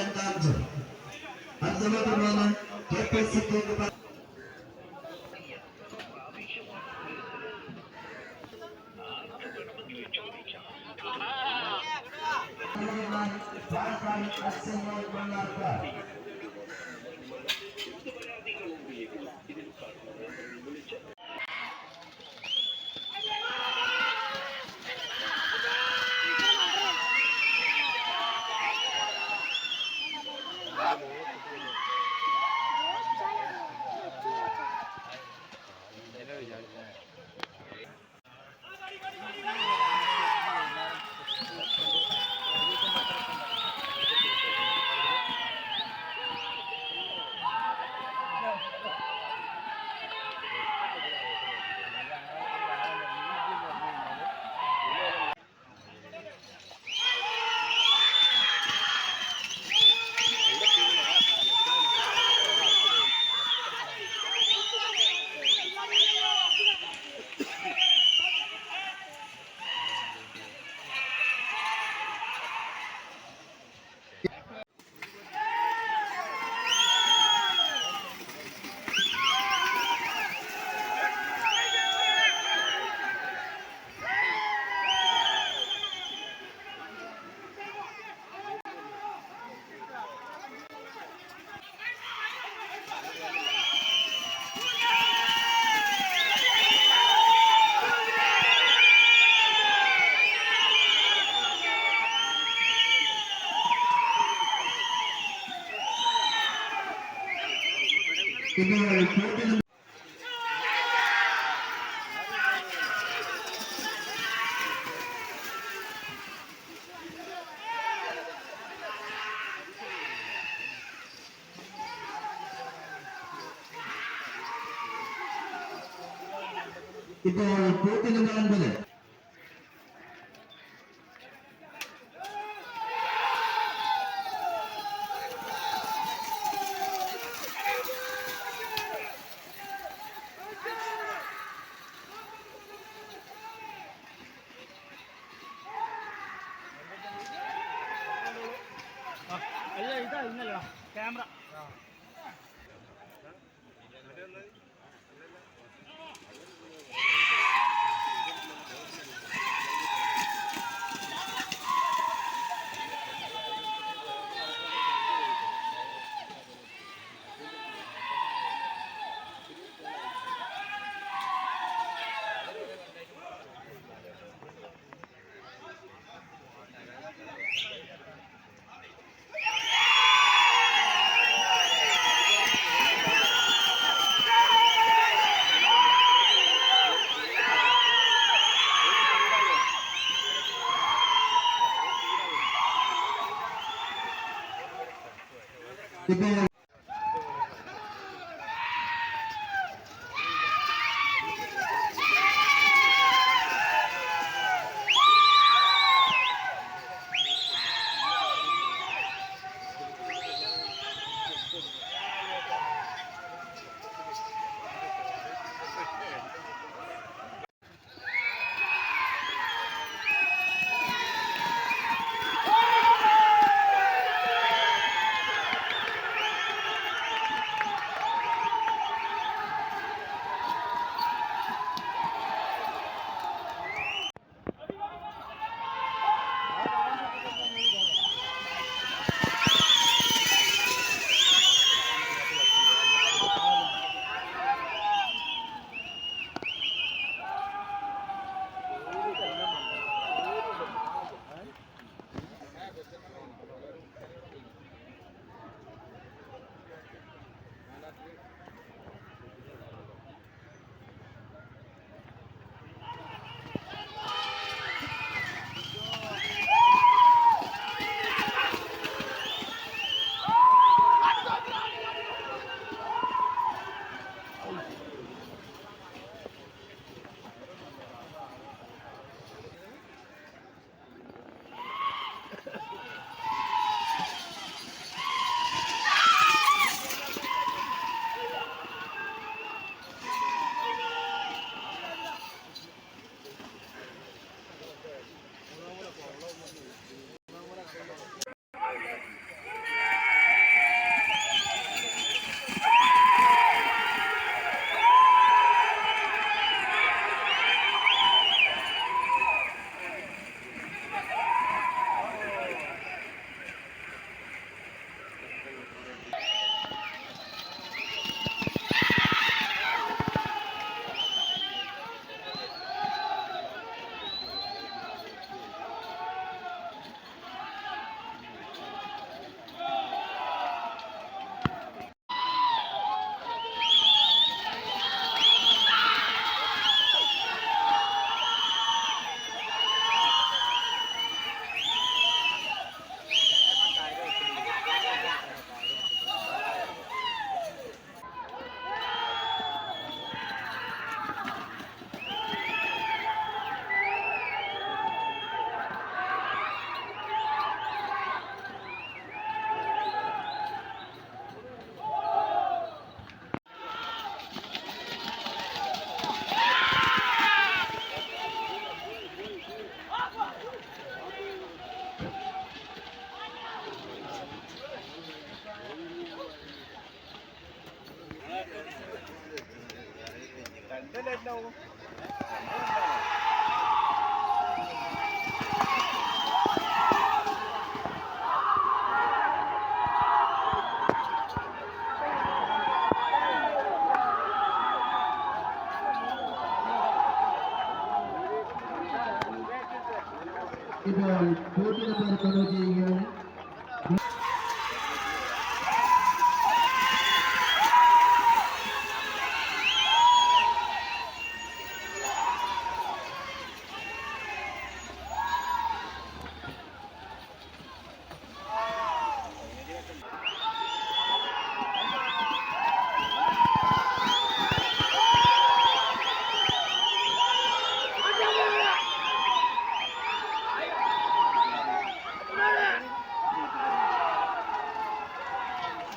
ಅಂತ ಅಂತ ಅಂತ 이걸 보여드리는 이걸 보여드린다는 கேமரா. Єдине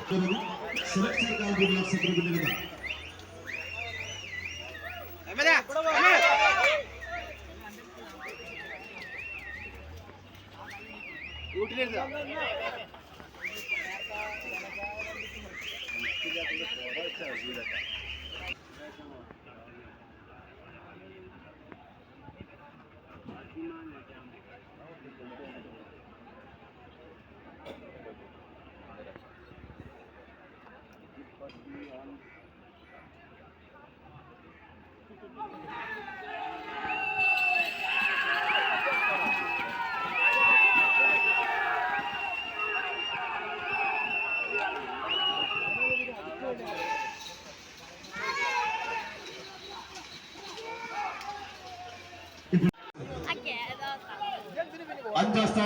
സുരക്ഷയ്ക്കായി കൂടിയ സെക്രട്ടറി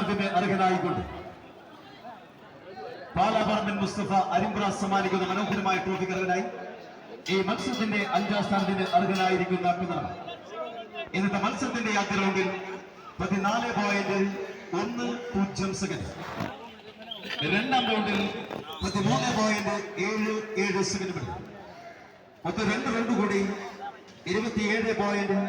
സ്ഥാനത്തിന് അർഹനായിക്കൊണ്ട് പാലാപറമ്പൻ മുസ്തഫ അരിമ്പ്ര സമ്മാനിക്കുന്ന മനോഹരമായ ട്രോഫിക്ക് അർഹനായി ഈ മത്സരത്തിന്റെ അഞ്ചാം സ്ഥാനത്തിന് അർഹനായിരിക്കുന്ന കുന്നറ ഇന്നത്തെ മത്സരത്തിന്റെ ആദ്യ റൗണ്ടിൽ പതിനാല് പോയിന്റ് ഒന്ന് പൂജ്യം സെക്കൻഡ് രണ്ടാം റൗണ്ടിൽ പതിമൂന്ന് പോയിന്റ് ഏഴ് ഏഴ് സെക്കൻഡ് മൊത്തം രണ്ട് റൗണ്ട് കൂടി ഇരുപത്തിയേഴ് പോയിന്റ്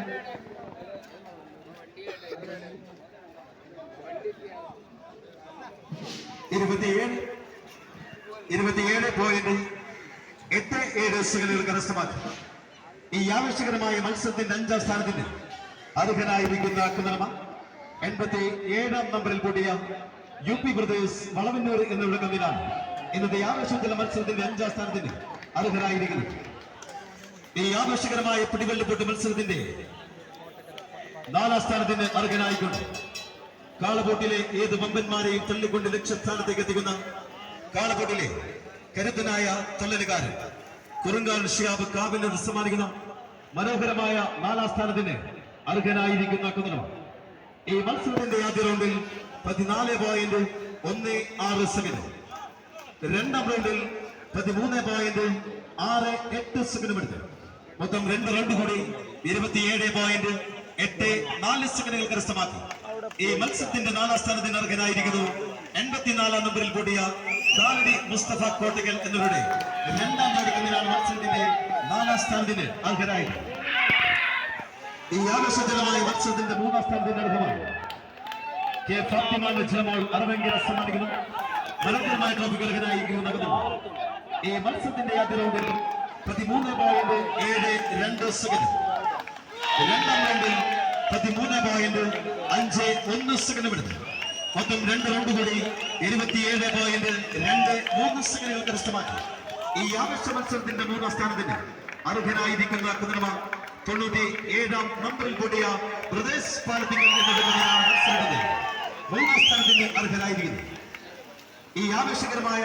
ഇരുപത്തിയേഴ് ഇരുപത്തിയേഴ് പോയിന്റ് എട്ട് ഏഴ് കരസ്ഥമാക്കി ഈ ആവശ്യകരമായ മത്സരത്തിന്റെ അഞ്ചാം സ്ഥാനത്തിന് അർഹനായിരിക്കുന്ന കുന്നർമ എൺപത്തി ഏഴാം നമ്പറിൽ കൂടിയ യു പി പ്രദേശ് വളവന്നൂർ എന്നുള്ള കമ്പിനാണ് ഇന്നത്തെ ആവശ്യത്തിലെ മത്സരത്തിന്റെ അഞ്ചാം സ്ഥാനത്തിന് അർഹരായിരിക്കുന്നു ഈ ആവശ്യകരമായ പിടിവെള്ളിപ്പൊട്ട് മത്സരത്തിന്റെ നാലാം സ്ഥാനത്തിന് അർഹനായിക്കൊണ്ട് കാളപോട്ടിലെ ഏത് വമ്പന്മാരെയും തള്ളിക്കൊണ്ട് ലക്ഷ്യസ്ഥാനത്തേക്ക് എത്തിക്കുന്ന കാളപോട്ടിലെ കരുത്തനായ തള്ളലുകാരൻ കുറുങ്കാൽ ഷിയാബ് കാവിലെ സമ്മാനിക്കുന്ന മനോഹരമായ നാലാം സ്ഥാനത്തിന് അർഹനായിരിക്കുന്ന കുന്നണം ഈ മത്സരത്തിന്റെ ആദ്യ റൗണ്ടിൽ പതിനാല് പോയിന്റ് ഒന്ന് ആറ് സെക്കൻഡ്. രണ്ടാം റൗണ്ടിൽ പതിമൂന്ന് പോയിന്റ് ആറ് എട്ട് സെക്കൻഡ് എടുത്തു. മൊത്തം രണ്ട് റൗണ്ട് കൂടി ഇരുപത്തിയേഴ് പോയിന്റ് എട്ട് നാല് സെക്കൻഡുകൾ കരസ്ഥമാക്കി. ഈ മത്സരത്തിന്റെ നാലാം സ്ഥാനത്തിന് അർഹനായിരിക്കുന്നു. എൺപത്തിനാലാം നമ്പറിൽ കൂടിയ കാലടി മുസ്തഫ കോട്ടകൽ എന്നിവരുടെ രണ്ടാം നാടിക്കുന്നതിനാണ് മത്സരത്തിന്റെ നാലാം സ്ഥാനത്തിന് അർഹരായത്. ഈ ആവേശജനമായ മത്സരത്തിന്റെ മൂന്നാം സ്ഥാനത്തിന് അർഹമാണ് കെ ഫാത്തിമ ജനമോൾ അറിവെങ്കിലും സമ്മാനിക്കുന്നു. മനോഹരമായ ട്രോഫികൾക്കനായിരിക്കുന്നു നൽകുന്നു ഈ മത്സരത്തിന്റെ ആദ്യ റൗണ്ടിൽ പതിമൂന്ന് പോയിന്റ് ഏഴ് രണ്ട് സെക്കൻഡ്. രണ്ടാം റൗണ്ടിൽ പതിമൂന്ന് പോയിന്റ് അഞ്ച് ഒന്ന് സെക്കൻഡ് എടുത്തു. മൊത്തം രണ്ട് റൗണ്ട് കൂടി ഇരുപത്തിയേഴ് പോയിന്റ് രണ്ട് മൂന്ന് സെക്കൻഡുകൾ കരസ്ഥമാക്കി ഈ ആവശ്യ മത്സരത്തിന്റെ മൂന്നാം സ്ഥാനത്തിന് അർഹനായിരിക്കുന്ന കുതിരമ തൊണ്ണൂറ്റി ഏഴാം നമ്പറിൽ കൂടിയ പ്രദേശ് എന്നതിനാണ് മത്സരത്തിന്റെ മൂന്നാം സ്ഥാനത്തിന് അർഹനായിരിക്കുന്നത് ഈ ആവേശകരമായ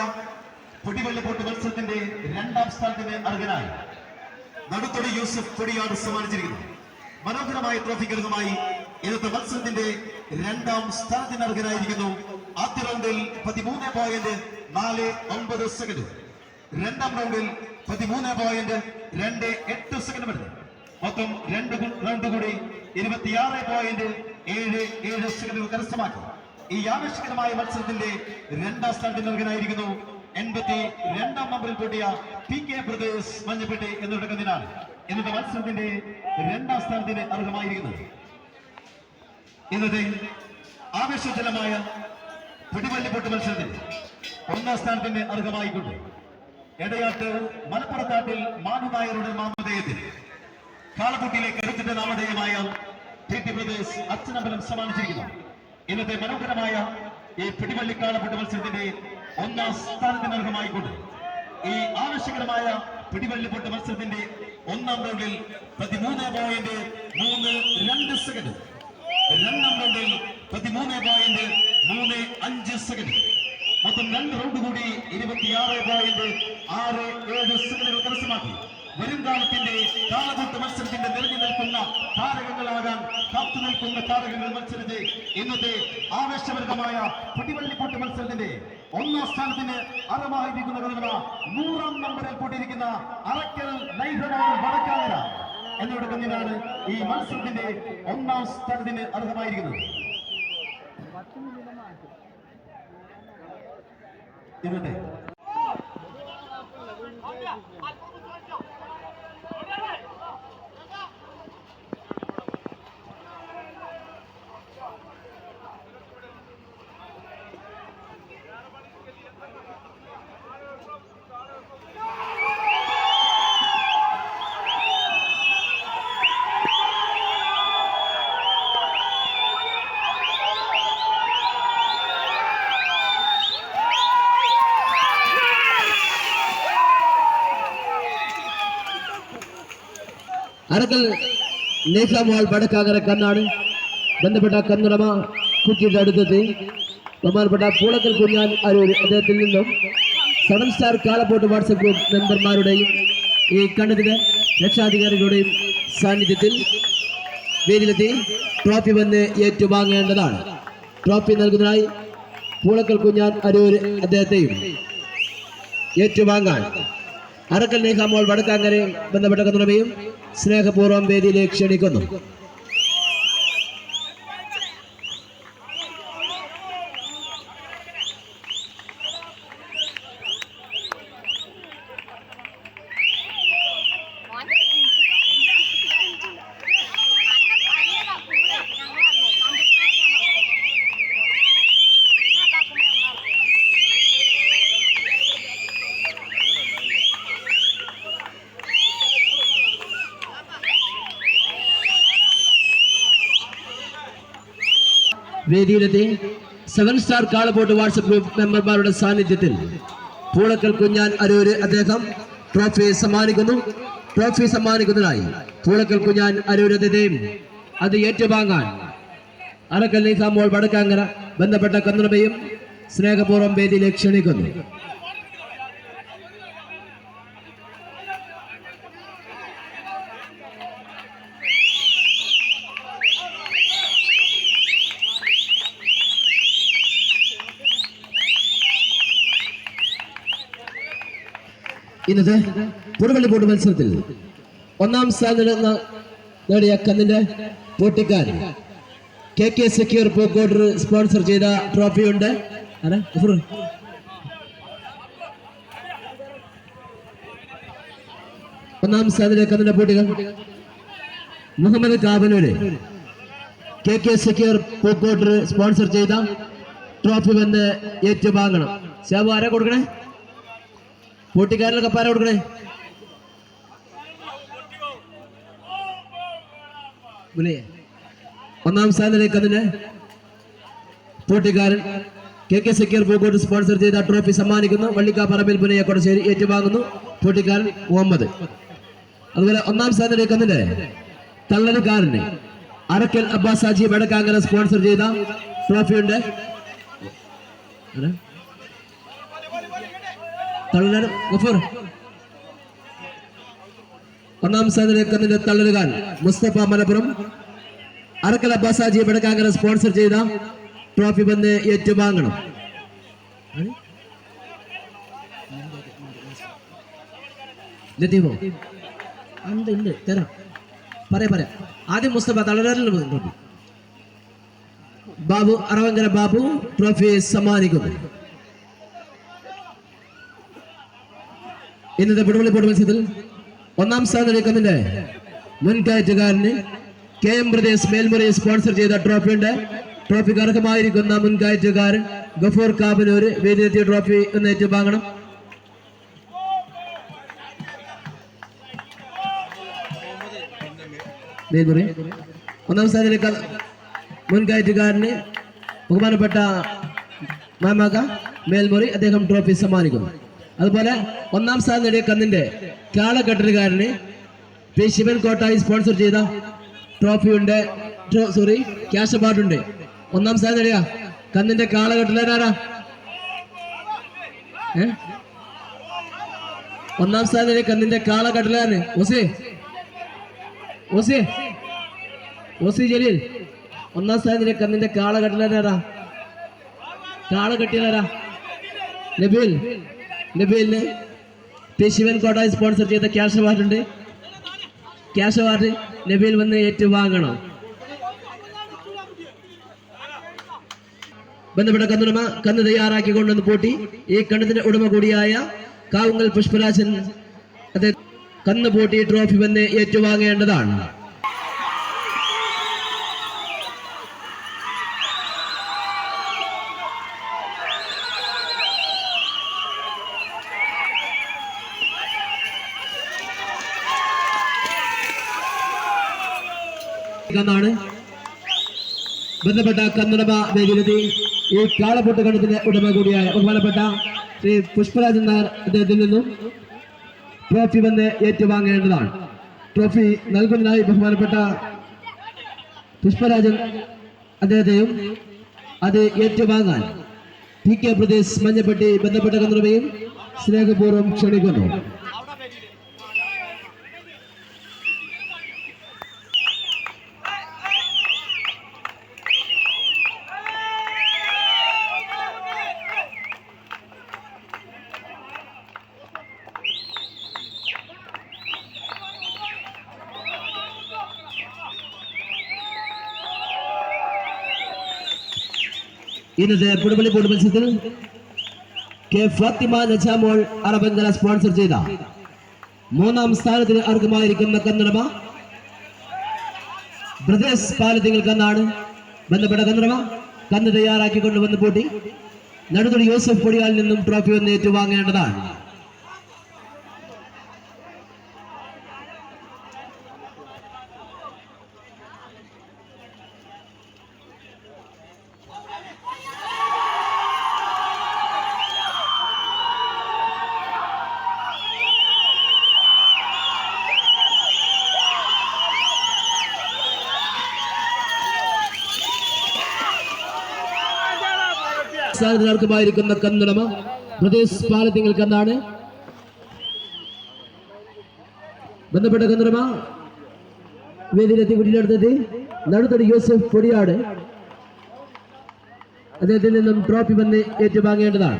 പൊടിവെള്ളപ്പോട്ട് മത്സരത്തിന്റെ രണ്ടാം സ്ഥാനത്തിന് അർഹനായി. നടുത്തൊടി യൂസഫ് കൊടിയാട് സമ്മാനിച്ചിരിക്കുന്നു. മനോഹരമായ ട്രോഫി ട്രോഫികൾക്കുമായി ഇന്നത്തെ മത്സരത്തിന്റെ രണ്ടാം സ്ഥാനത്തിന് അർഹനായിരിക്കുന്നു ആദ്യ റൗണ്ടിൽ പതിമൂന്ന് പോയിന്റ് നാല് ഒമ്പത് സെക്കൻഡ്. രണ്ടാം റൗണ്ടിൽ പതിമൂന്ന് പോയിന്റ് രണ്ട് എട്ട് സെക്കൻഡ് എടുത്തു മൊത്തം രണ്ട് റൗണ്ട് കൂടി ഇരുപത്തിയാറ് പോയിന്റ് ഏഴ് ഏഴ് സെക്കൻഡുകൾ കരസ്ഥമാക്കി. ഈ ആവേശകരമായ മത്സരത്തിന്റെ രണ്ടാം സ്ഥാനത്തിന് അർഹനായിരിക്കുന്നു എൺപത്തി രണ്ടാം നമ്പറിൽ കൂട്ടിയ പി കെ പ്രദേശ് മഞ്ഞപ്പെട്ടി എന്നിടക്കുന്നതിനാണ് ഇന്നത്തെ മത്സരത്തിന്റെ രണ്ടാം സ്ഥാനത്തിന് അർഹമായിരിക്കുന്നത് ഇന്നത്തെ ആവേശജനമായ പിടിവല്ലിപ്പൊട്ട് മത്സരത്തിൽ ഒന്നാം സ്ഥാനത്തിന് അർഹമായിക്കൊണ്ട് എടയാട്ട് മലപ്പുറത്താട്ടിൽ മാനുനായരുടെ മാമധേയത്തിൽ കാളക്കുട്ടിയിലെ കരുത്തിന്റെ നാമധേയമായ ടി ടി ബ്രദേഴ്സ് അച്ഛനമ്പലം സമ്മാനിച്ചിരിക്കുന്നു. ഇന്നത്തെ മനോഹരമായ ഈ പിടിവള്ളിക്കാളപ്പെട്ട് മത്സരത്തിന്റെ ഒന്നാം സ്ഥാനത്തിന് അർഹമായിക്കൊണ്ട് ഈ ആവശ്യകരമായ പിടിവള്ളിപ്പൊട്ട് മത്സരത്തിന്റെ ഒന്നാം റൗണ്ടിൽ പതിമൂന്ന് പോയിന്റ് മൂന്ന് രണ്ട് സെക്കൻഡ് രണ്ടാം റൗണ്ടിൽ പതിമൂന്ന് പോയിന്റ് മൂന്ന് അഞ്ച് സെക്കൻഡ് മൊത്തം രണ്ട് റൗണ്ട് കൂടി ഇരുപത്തിയാറ് പോയിന്റ് ആറ് ഏഴ് സെക്കൻഡുകൾ കരസ്ഥമാക്കി. വരും കാലത്തിന്റെ കാലഘട്ട മത്സരത്തിന്റെ നിറഞ്ഞു നിൽക്കുന്ന താരകങ്ങളാകാൻ കാത്തു നിൽക്കുന്ന താരകങ്ങൾ മത്സരത്തെ ഇന്നത്തെ ആവേശഭരിതമായ പിടിവള്ളിപ്പൊട്ട് മത്സരത്തിന്റെ ഒന്നാം സ്ഥാനത്തിന് അറമായിരിക്കുന്ന കഥകള നൂറാം നമ്പറിൽ പൊട്ടിയിരിക്കുന്ന അറക്കൽ നൈഹനാൾ വടക്കാങ്ങര എന്നോട് കുഞ്ഞിനാണ് ഈ മത്സരത്തിന്റെ ഒന്നാം സ്ഥാനത്തിന് അർഹമായിരിക്കുന്നത്. ഇന്നത്തെ അറക്കൽ നേസാമോൾ വടക്കാകര കന്നാണ് ബന്ധപ്പെട്ട കന്നുടമ കുറ്റിയുടെ അടുത്തെത്തി. ബഹുമാനപ്പെട്ട പൂളക്കൽ കുഞ്ഞാൻ അരൂർ അദ്ദേഹത്തിൽ നിന്നും സെവൻ സ്റ്റാർ കാലപ്പോട്ട് വാട്സപ്പ് ഗ്രൂപ്പ് മെമ്പർമാരുടെയും ഈ കണ്ടതിന് രക്ഷാധികാരികളുടെയും സാന്നിധ്യത്തിൽ വേദിയിലെത്തി. ട്രോഫി വന്ന് ഏറ്റുവാങ്ങേണ്ടതാണ്. ട്രോഫി നൽകുന്നതായി പൂളക്കൽ കുഞ്ഞാൻ അരൂർ അദ്ദേഹത്തെയും ഏറ്റുവാങ്ങാൻ. അറക്കൽ നേഹാമോൾ വടക്കാങ്ങരെ ബന്ധപ്പെട്ട കന്നുടമയും സ്നേഹപൂർവം വേദിയിലേക്ക് ക്ഷണിക്കുന്നു. വേദിയിലെത്തി സെവൻ സ്റ്റാർ കാളബോട്ട് വാട്സപ്പ് ഗ്രൂപ്പ് മെമ്പർമാരുടെ സാന്നിധ്യത്തിൽ പൂളക്കൽ കുഞ്ഞാൻ അരൂര് അദ്ദേഹം ട്രോഫി സമ്മാനിക്കുന്നു. ട്രോഫി സമ്മാനിക്കുന്നതിനായി പൂളക്കൽ കുഞ്ഞാൻ അരൂര് അദ്ദേഹം അത് ഏറ്റുവാങ്ങാൻ അറക്കൽ നീക്കാമോൾ വടക്കാങ്ങര ബന്ധപ്പെട്ട കന്നുടമയും സ്നേഹപൂർവം വേദിയിലേക്ക് ക്ഷണിക്കുന്നു. ഇന്നത്തെ പുറവള്ളി ബോർഡ് മത്സരത്തിൽ ഒന്നാം സ്ഥാനം നേടിയ കന്നിന്റെ പോട്ടിക്കാരൻ K K secure Pookkottur sponsor ചെയ്ത ട്രോഫി ഉണ്ട് ആരാ? ഗഫൂർ. ഒന്നാം സ്ഥാനത്തിലെ കന്നിന്റെ പോട്ടികൾ Muhammad Kavanur K K secure Pookkottur sponsor ചെയ്ത ട്രോഫി വന്ന് ഏറ്റുവാങ്ങണം ശാബു ആരാ കൊടുക്കണേ കൂട്ടിക്കാരനൊക്കെ പാര കൊടുക്കണേ മുലയെ. ഒന്നാം സ്ഥാനത്തേക്ക് അതിന് പോട്ടിക്കാരൻ K K secure Pookkottu sponsor ചെയ്ത ട്രോഫി സമ്മാനിക്കുന്നു വള്ളിക്കാ പറമ്പിൽ പുനയെ കൊടശ്ശേരി ഏറ്റുവാങ്ങുന്നു പോട്ടിക്കാരൻ മുഹമ്മദ് അതുപോലെ ഒന്നാം സ്ഥാനത്തേക്ക് അതിന് തള്ളലുകാരന് അറക്കൽ അബ്ബാസാജി വടക്കാങ്കര സ്പോൺസർ ചെയ്ത ട്രോഫി ഉണ്ട് ആരാ? തള്ളൽ ഗഫൂർ. ഒന്നാം സ്ഥാനത്തേക്ക് തള്ളലുകാൻ മുസ്തഫ മലപ്പുറം. അറക്കല ബസാജി വടക്കാങ്കര സ്പോൺസർ ചെയ്ത ട്രോഫി വന്ന് ഏറ്റുവാങ്ങണം. ലത്തീഫോ? ഉണ്ട് ഉണ്ട്. തരാം. പറയാ പറയാം. ആദ്യം മുസ്തഫ തളരാറിൽ ട്രോഫി. ബാബു അറവങ്കര ബാബു ട്രോഫി സമ്മാനിക്കുന്നു. ഇന്നത്തെ പിടുവള്ളി പോട്ട് മത്സരത്തിൽ ഒന്നാം സ്ഥാനം എടുക്കുന്നതിന്റെ മുൻകയറ്റുകാരന് K M Pradesh Melmuri sponsor ചെയ്ത ട്രോഫി ഉണ്ട്. ട്രോഫിക്ക് അർഹമായിരിക്കുന്ന മുൻകയറ്റുകാരൻ ഗഫൂർ കാബിനൂര് വേദിയെത്തിയ ട്രോഫി ഒന്ന് ഏറ്റുവാങ്ങണം. മേൽമുറി. ഒന്നാം സ്ഥാനത്തിലേക്ക് മുൻകയറ്റുകാരന് ബഹുമാനപ്പെട്ട മാമാക മേൽമുറി അദ്ദേഹം ട്രോഫി സമ്മാനിക്കുന്നു. അതുപോലെ ഒന്നാം സ്ഥാനം നേടിയ കന്നിന്റെ കാളക്കെട്ടലുകാരന് പി ശിവൻ കോട്ടായി സ്പോൺസർ ചെയ്ത ട്രോഫിയുണ്ട് സോറി ക്യാഷ് അവാർഡ് ഉണ്ട്. ഒന്നാം സ്ഥാനം നേടിയ കന്നിന്റെ കാളകെട്ടിലാരാ ഒന്നാം സ്ഥാനം നേടിയ കന്നിന്റെ കാളകെട്ടിലാരന് ഓസേ. ഓസേ. ഓസി ജലീൽ. ഒന്നാം സ്ഥാനം നേടിയ കന്നിന്റെ കാളകെട്ടിലാരാ കാള കെട്ടിയാരാ നബീൽ. നബീലിന് പി ശിവൻ കോട്ട സ്പോൺസർ ചെയ്ത ക്യാഷ് അവാർഡ് ഉണ്ട്. ക്യാഷ് അവാർഡ് നബീൽ വന്ന് ഏറ്റുവാങ്ങണം. ബന്ധപ്പെട്ട കന്നുടമ കന്ന് തയ്യാറാക്കി കൊണ്ടുവന്ന് പൂട്ടി. ഈ കണ്ണത്തിന്റെ ഉടമ കൂടിയായ കാവുങ്ങൽ പുഷ്പരാജൻ അദ്ദേഹം കന്ന് പൂട്ടി ട്രോഫി വന്ന് ഏറ്റുവാങ്ങേണ്ടതാണ്. കന്നാണ് ബന്ധപ്പെട്ട കന്നടമ വേദിയിലെത്തി ഈ കാളപ്പൊട്ട് കണ്ടത്തിന്റെ ഉടമ കൂടിയായ ബഹുമാനപ്പെട്ട ശ്രീ പുഷ്പരാജൻ നായർ അദ്ദേഹത്തിൽ നിന്നും ട്രോഫി വന്ന് ഏറ്റുവാങ്ങേണ്ടതാണ്. ട്രോഫി നൽകുന്നതിനായി ബഹുമാനപ്പെട്ട പുഷ്പരാജൻ അദ്ദേഹത്തെയും അത് ഏറ്റുവാങ്ങാൻ പി കെ പ്രദേശ് മഞ്ഞപ്പെട്ടി ബന്ധപ്പെട്ട കന്നടമയും സ്നേഹപൂർവം ക്ഷണിക്കുന്നു. ഇന്നത്തെ പുടുപ്പള്ളി ബോർഡ് മത്സരത്തിൽ കെ ഫാത്തിമ നജാമോൾ അറബന്ദല സ്പോൺസർ ചെയ്ത മൂന്നാം സ്ഥാനത്തിന് അർഹമായിരിക്കുന്ന കന്നടമ ബ്രദേഴ്സ് പാലത്തിങ്ങൾ കന്നാണ് ബന്ധപ്പെട്ട കന്നടമ കന്ന് തയ്യാറാക്കിക്കൊണ്ട് വന്ന് പൂട്ടി. നടുതൊടി യൂസഫ് പൊടിയാൽ നിന്നും ട്രോഫി ഒന്ന് ഏറ്റുവാങ്ങേണ്ടതാണ്. അർഹമായിരിക്കുന്ന കന്നടമ പ്രദേശ് പാലത്തിങ്ങൾ എന്താണ്? ബന്ധപ്പെട്ട കന്നടമ വേദിയിലെത്തി കുട്ടിയിലെടുത്തെത്തി നടുത്തടി യോസഫ് പൊടിയാട്. അദ്ദേഹത്തിൽ നിന്നും ട്രോഫി വന്ന് ഏറ്റുവാങ്ങേണ്ടതാണ്.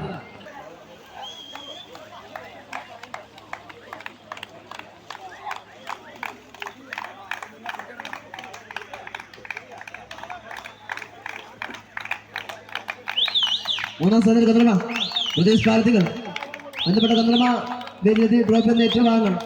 മൂന്നാം സ്ഥാനത്ത് കന്നടമ പ്രദേശ് പാലത്തികൾ ബന്ധപ്പെട്ട കന്നടമ വേദിയിലെത്തി ട്രോഫി ഏറ്റുവാങ്ങണം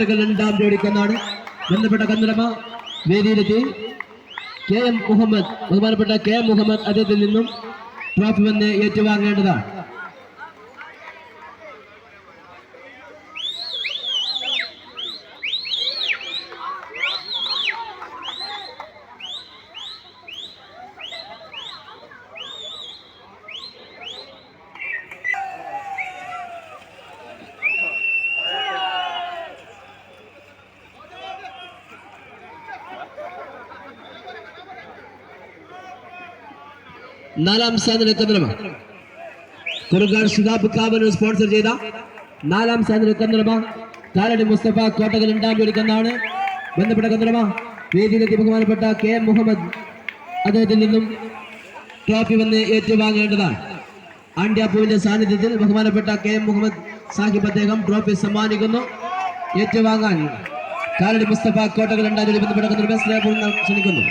രണ്ടാം ജോഡിക്കെന്നാണ് കന്നാണ് ബന്ധപ്പെട്ട കന്നടമ വേദിയിലെത്തി. കെ എം മുഹമ്മദ് ബഹുമാനപ്പെട്ട കെ എം മുഹമ്മദ് അദ്ദേഹത്തിൽ നിന്നും ട്രോഫി വന്ന് ഏറ്റുവാങ്ങേണ്ടതാണ്. നാലാം സ്ഥാനത്ത് കന്നഡമ കുറുകാട് ഷിതാബ് കാബനൂർ സ്പോൺസർ ചെയ്ത നാലാം സ്ഥാനത്ത് കന്നഡമ കാലടി മുസ്തഫ കോട്ടകൽ രണ്ടാം ജോലിക്കെന്നാണ് ബന്ധപ്പെട്ട കന്നഡമ വേദിയിലെത്തി ബഹുമാനപ്പെട്ട കെ എം മുഹമ്മദ് അദ്ദേഹത്തിൽ നിന്നും ട്രോഫി വന്ന് ഏറ്റുവാങ്ങേണ്ടതാണ്. ആണ്ട്യാപ്പുവിന്റെ സാന്നിധ്യത്തിൽ ബഹുമാനപ്പെട്ട കെ എം മുഹമ്മദ് സാഹിബ് അദ്ദേഹം ട്രോഫി സമ്മാനിക്കുന്നു. ഏറ്റുവാങ്ങാൻ കാലടി മുസ്തഫ കോട്ടകൾ രണ്ടാം ജോലി ബന്ധപ്പെട്ട ക്ഷണിക്കുന്നു.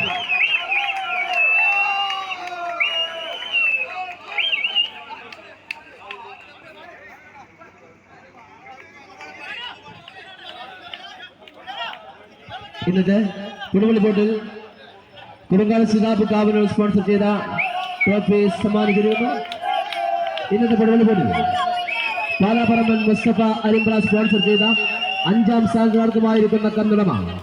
ഇന്നത്തെ കുടുംബ ബോട്ടിൽ കുടുംബാല സിതാബ് കാവനൂർ സ്പോൺസർ ചെയ്ത ട്രോഫി സമ്മാനിക്കുന്നു ഇന്നത്തെ കുടുംബ ബോട്ടിൽ പാലാപറമ്പൻ മുസ്തഫ അലിംബ്ര സ്പോൺസർ ചെയ്ത അഞ്ചാം സ്ഥാനക്കാർക്കുമായിരിക്കുന്ന കന്നഡമാണ്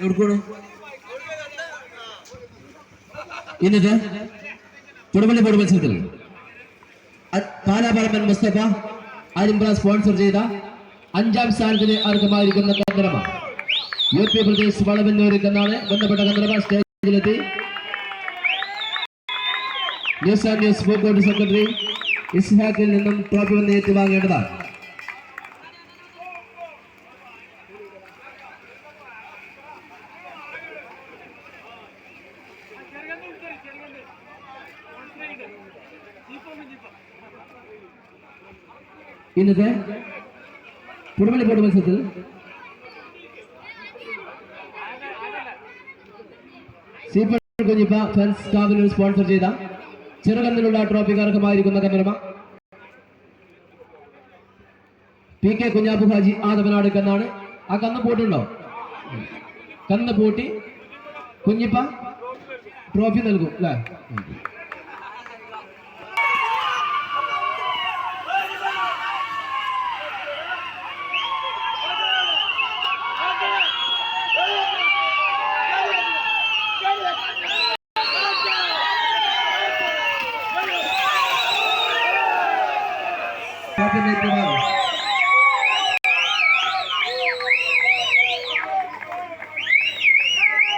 എവിടെക്കൂടെ? ഇന്നത്തെ കൊടുമല്ലി ബോർഡ് മത്സരത്തിൽ. പാലാപരമൻ മുസ്തഫ അരിമ്പ്ര സ്പോൺസർ ചെയ്ത അഞ്ചാം സ്ഥാനത്തിന് അർഹമായിരിക്കുന്ന കന്ദ്രമ യു പി പ്രദേശ് വളവന്നൂരിൽ എന്നാണ് ബന്ധപ്പെട്ട കന്ദ്രമ സ്റ്റേജിലെത്തി. News and news board secretary ഇസ്ഹാഖിൽ നിന്നും ട്രോഫി വന്ന് ഏറ്റുവാങ്ങേണ്ടതാണ്. ഇന്നത്തെ കുടുംബലിപ്പോട്ട് മത്സരത്തിൽ സീപ്പർ കുഞ്ഞിപ്പ സ്പോൺസർ ചെയ്ത ചെറുകന്നിലുള്ള ട്രോഫി കർക്കമായിരിക്കുന്ന കന്നഡമ പി കെ കുഞ്ഞാപ്പു ഹാജി ആദവനാട് കന്നാണ്. ആ കന്ന് പോട്ടുണ്ടോ? കന്ന് പൂട്ടി കുഞ്ഞിപ്പ ട്രോഫി നൽകും അല്ലേ?